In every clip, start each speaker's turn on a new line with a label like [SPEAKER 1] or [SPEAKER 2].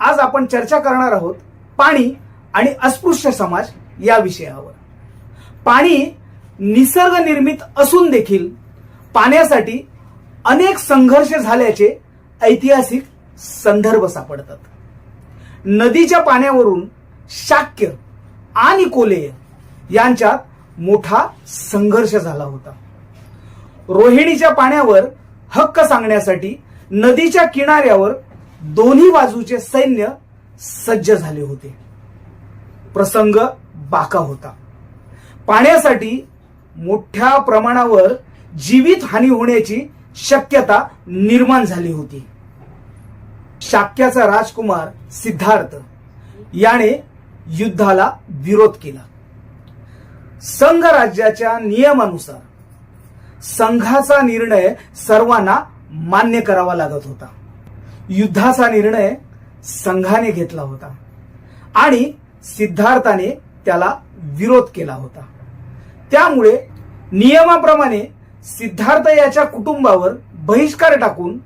[SPEAKER 1] आज आपण चर्चा करणार आहोत पाणी आणि अस्पृश्य समाज या विषयावर. पाणी निसर्ग निर्मित असून देखील पाण्यासाठी अनेक संघर्ष झाल्याचे ऐतिहासिक संदर्भ सापडतात. नदीच्या पाण्यावरून शाक्य आणि कोलेय यांच्यात मोठा संघर्ष झाला होता. रोहिणीच्या पाण्यावर हक्क सांगण्यासाठी नदीच्या किनाऱ्यावर दोन्ही बाजूचे सैन्य सज्ज झाले होते. प्रसंग बाका होता. पाण्यासाठी मोठ्या प्रमाणावर जीवित हानी होण्याची शक्यता निर्माण झाली होती. शाक्याचा राजकुमार सिद्धार्थ याने युद्धाला विरोध केला. संघ राज्याच्या नियमानुसार संघाचा निर्णय सर्वांना मान्य करावा लागत होता. युद्धाचा निर्णय संघाने घेतला होता. आणि सिद्धार्थाने त्याला विरोध केला होता. त्यामुळे नियमाप्रमाणे सिद्धार्थ याच्या कुटुंबावर बहिष्कार टाकून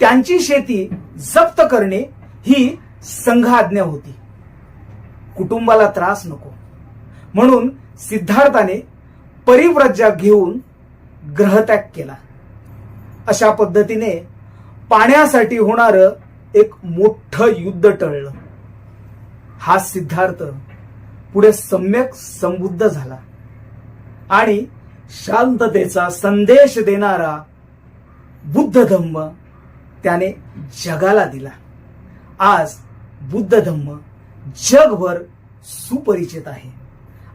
[SPEAKER 1] त्यांची शेती जप्त करणे ही संघाज्ञा होती. कुटुंबाला त्रास नको. म्हणून सिद्धार्थाने परिव्रज्जा घेऊन ग्रहत्याग केला. अशा पद्धतीने पाण्यासाठी होणार एक मोठं युद्ध टळलं. हा सिद्धार्थ पुढे सम्यक समृद्ध झाला. आणि शांततेचा संदेश देणारा बुद्ध धम्म त्याने जगाला दिला. आज बुद्ध धम्म जगभर सुपरिचित आहे.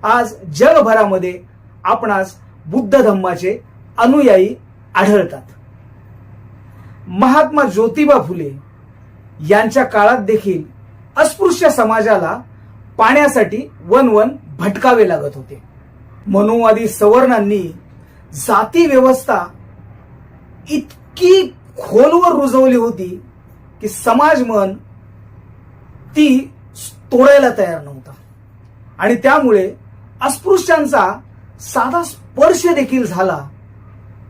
[SPEAKER 1] आज जगभरामध्ये आपणास बुद्ध धम्माचे अनुयायी आढळतात. महात्मा ज्योतिबा फुले यांच्या काळात देखील अस्पृश्य समाजाला पाण्यासाठी वन वन भटकावे लागत होते. मनोवादी सवर्णांनी जाती व्यवस्था इतकी खोलवर रुजवली होती की समाज मन ती तोडायला तयार नव्हता. आणि त्यामुळे अस्पृश्यांचा साधा स्पर्श देखील झाला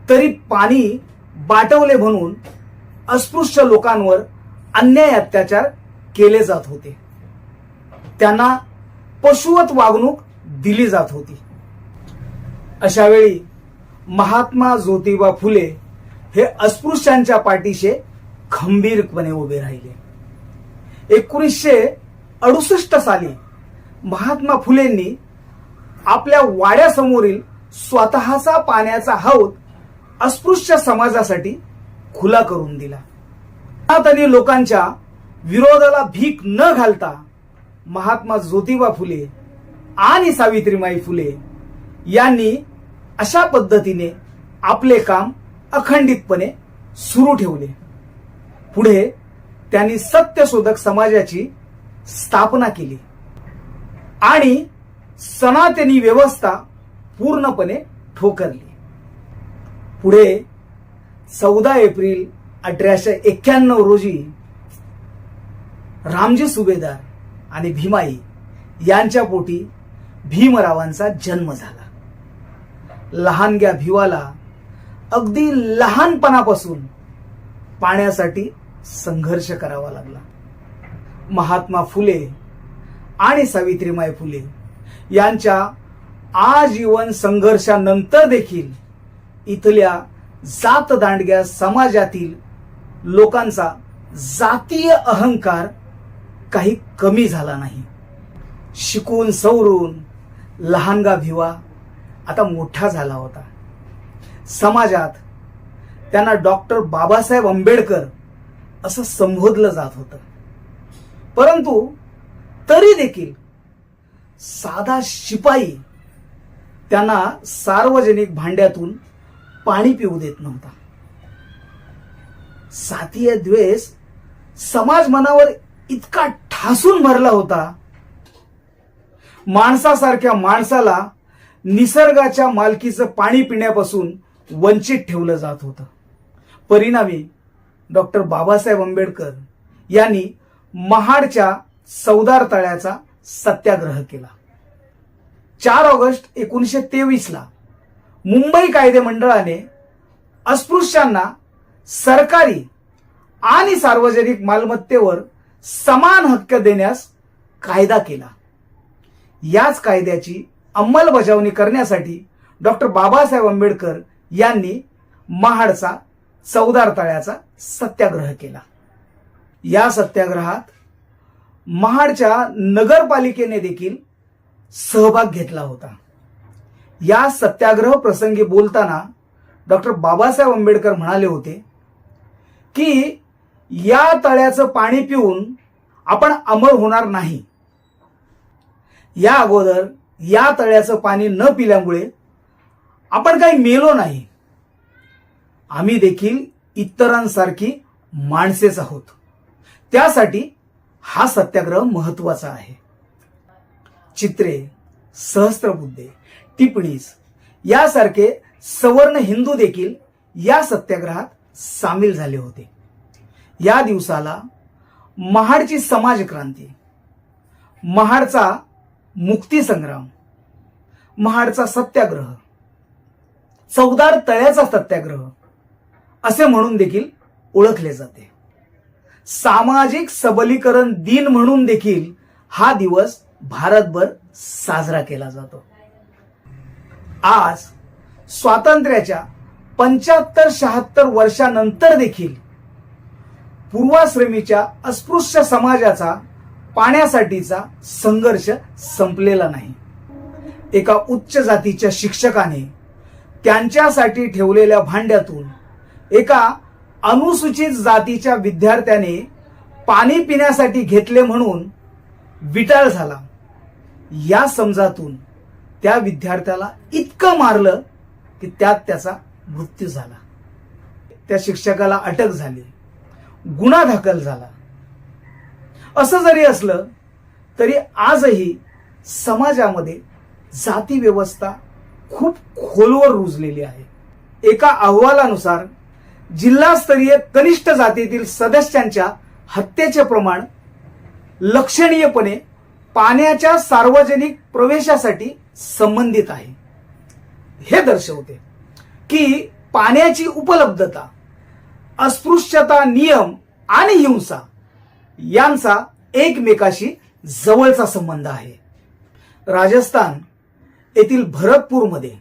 [SPEAKER 1] तरी पाणी बाटवले म्हणून अस्पृश्य लोकांवर अन्याय अत्याचार केले जात होते. त्यांना पशुवत वागणूक दिली जात होती. अशा वेळी महात्मा ज्योतिबा फुले हे अस्पृश्यांच्या पाठीशे खंबीरपणे उभे राहिले. एकोणीसशे अडुसष्ट साली महात्मा फुलेंनी आपल्या वाड्यासमोरील स्वतःचा पाण्याचा हौद अस्पृश्य समाजासाठी खुला करून दिला. त्यांनी लोकांच्या विरोधाला भीक न घालता महात्मा ज्योतिबा फुले आणि सावित्रीमाई फुले यांनी अशा पद्धतीने आपले काम अखंडितपणे सुरू ठेवले. पुढे त्यांनी सत्यशोधक समाजाची स्थापना केली. आणि सनातनी व्यवस्था पूर्णपणे ठोकरली. पुढे चौदा एप्रिल अठराशे एक्क्याण्णव रोजी रामजी सुभेदार आणि भीमाई यांच्या पोटी भीमरावांचा जन्म झाला. लहानग्या भिवाला अगदी लहानपणापासून पाण्यासाठी संघर्ष करावा लागला. महात्मा फुले आणि सावित्रीमाई फुले यांच्या आजीवन संघर्षानंतर देखील इथल्या जात दांडग्या समाजातील लोकांचा जातीय अहंकार काही कमी झाला नाही. शिकून सवरून लहानगा भिवा आता मोठा झाला होता. समाजात त्यांना डॉक्टर बाबासाहेब आंबेडकर असं संबोधलं जात होतं. परंतु तरी देखील साधा शिपाई त्यांना सार्वजनिक भांड्यातून पाणी पिऊ देत नव्हता. साथीय द्वेष समाज मनावर इतका ठासून भरला होता. माणसासारख्या माणसाला निसर्गाच्या मालकीचं पाणी पिण्यापासून वंचित ठेवलं जात होतं. परिणामी डॉक्टर बाबासाहेब आंबेडकर यांनी महाडच्या सौदार तळ्याचा सत्याग्रह केला. चार ऑगस्ट एकोणीसशे तेवीस ला मुंबई कायदे मंडळाने अस्पृश्यांना सरकारी आणि सार्वजनिक मालमत्तेवर समान हक्क देण्यास कायदा केला. याच कायद्याची अंमलबजावणी करण्यासाठी डॉक्टर बाबासाहेब आंबेडकर यांनी महाडचा चौदार तळ्याचा सत्याग्रह केला. या सत्याग्रहात महाडच्या नगरपालिकेने देखील सहभाग घेतला होता. या सत्याग्रह प्रसंगी बोलताना डॉक्टर बाबासाहेब आंबेडकर म्हणाले होते की या तळ्याचं पाणी पिऊन आपण अमर होणार नाही. या अगोदर या तळ्याचं पाणी न पिल्यामुळे आपण काही मेलो नाही. आम्ही देखील इतरांसारखी माणसेच आहोत. त्यासाठी हा सत्याग्रह महत्त्वाचा आहे. चित्रे सहस्त्रबुद्धे. टिप्पणीस यासारखे सवर्ण हिंदू देखील या सत्याग्रहात सामील झाले होते. या दिवसाला महाडची समाज क्रांती महाडचा मुक्ती संग्राम महाडचा सत्याग्रह चौदार तळ्याचा सत्याग्रह असे म्हणून देखील ओळखले जाते. सामाजिक सबलीकरण दिन म्हणून देखील हा दिवस भारतभर साजरा केला जातो. आज स्वातंत्र्याच्या पंच्याहत्तर शहात्तर वर्षानंतर देखील पूर्वाश्रमीच्या अस्पृश्य समाजाचा पाण्यासाठीचा संघर्ष संपलेला नाही. एका उच्च जातीच्या शिक्षकाने त्यांच्यासाठी ठेवलेल्या भांड्यातून एका अनुसूचित जातीच्या विद्यार्थ्याने पाणी पिण्यासाठी घेतले म्हणून विटाळ झाला. या समजातून त्या विद्यार्थ्याला इतकं मारलं की त्यात त्याचा मृत्यू झाला. त्या शिक्षकाला अटक झाली. गुन्हा दाखल झाला. असं जरी असलं तरी आजही समाजामध्ये जाती व्यवस्था खूप खोलवर रुजलेली आहे. एका अहवालानुसार जिल्हास्तरीय कनिष्ठ जातीतील सदस्यांच्या हत्येचे प्रमाण लक्षणीयपणे पाण्याच्या सार्वजनिक प्रवेशासाठी संबंधित आहे. हे दर्शवते की पाण्याची उपलब्धता अस्पृश्यता नियम आणि हिंसा यांचा एकमेकाशी जवळचा संबंध आहे. राजस्थान येथील भरतपूरमध्ये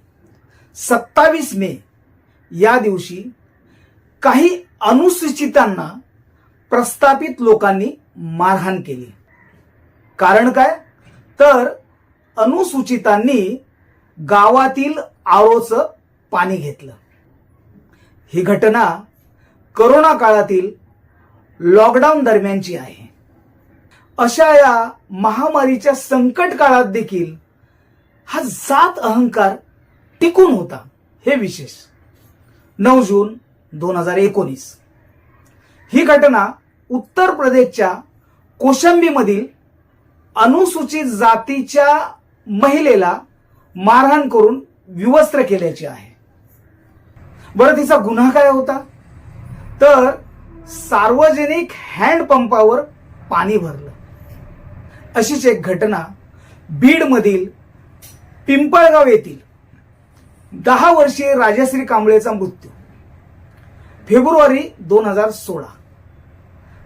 [SPEAKER 1] सत्तावीस मे या दिवशी काही अनुसूचितांना प्रस्थापित लोकांनी मारहाण केली. कारण काय? तर अनुसूचितांनी गावातील आरोचं पाणी घेतलं. ही घटना करोना काळातील लॉकडाऊन दरम्यानची आहे. अशा या महामारीच्या संकट काळात देखील हा जात अहंकार टिकून होता हे विशेष. नऊ जून दोन हजार एकोणीस. ही घटना उत्तर प्रदेशच्या कोशंबीमधील अनुसूचित जातीच्या महिलेला मारहाण करून विवस्त्र केल्याची आहे. बरं तिचा गुन्हा काय होता? तर सार्वजनिक हँडपंपावर पाणी भरलं. अशीच एक घटना बीडमधील पिंपळगाव येथील दहा वर्षीय राजश्री कांबळेचा मृत्यू फेब्रुवारी दोन हजार सोळा.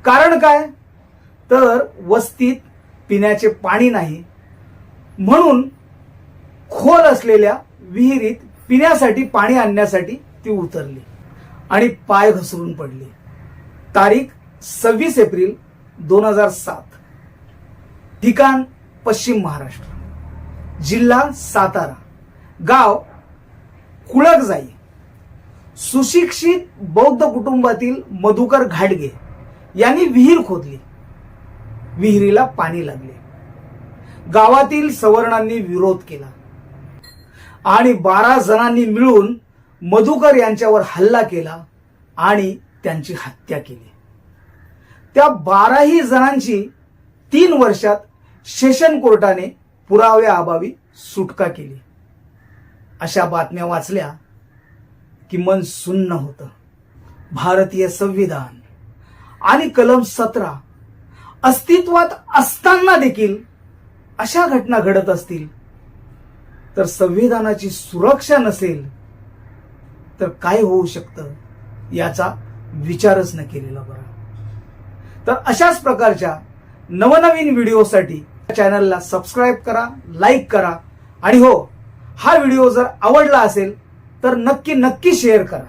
[SPEAKER 1] कारण काय? तर वस्तीत पिण्याचे पाणी नाही. म्हणून खोल असलेल्या विहिरीत पिण्यासाठी पाणी आणण्यासाठी ती उतरली आणि पाय घसरून पडली. तारीख सव्वीस एप्रिल दोन हजार सात. ठिकाण पश्चिम महाराष्ट्र. जिल्हा सातारा. गाव कुळकजाई सुशिक्षित बौद्ध कुटुंबातील मधुकर घाटगे यांनी विहीर खोदली. विहिरीला पाणी लागले. गावातील सवर्णांनी विरोध केला. आणि बारा जणांनी मिळून मधुकर यांच्यावर हल्ला केला आणि त्यांची हत्या केली. त्या बाराही जणांची तीन वर्षात सेशन कोर्टाने पुराव्याअभावी सुटका केली. अशा बातम्या वाचल्या की मन सुन्न होतं. भारतीय संविधान आणि कलम सतरा अस्तित्वात असताना देखील अशा घटना घडत असतील तर संविधानाची सुरक्षा नसेल तर काय होऊ शकतं याचा विचारच न केलेला बरा. तर अशाच प्रकारच्या नवनवीन व्हिडिओसाठी चॅनलला सबस्क्राईब करा लाईक करा आणि हो हा व्हिडिओ जर आवडला असेल तर नक्की नक्की शेअर करा.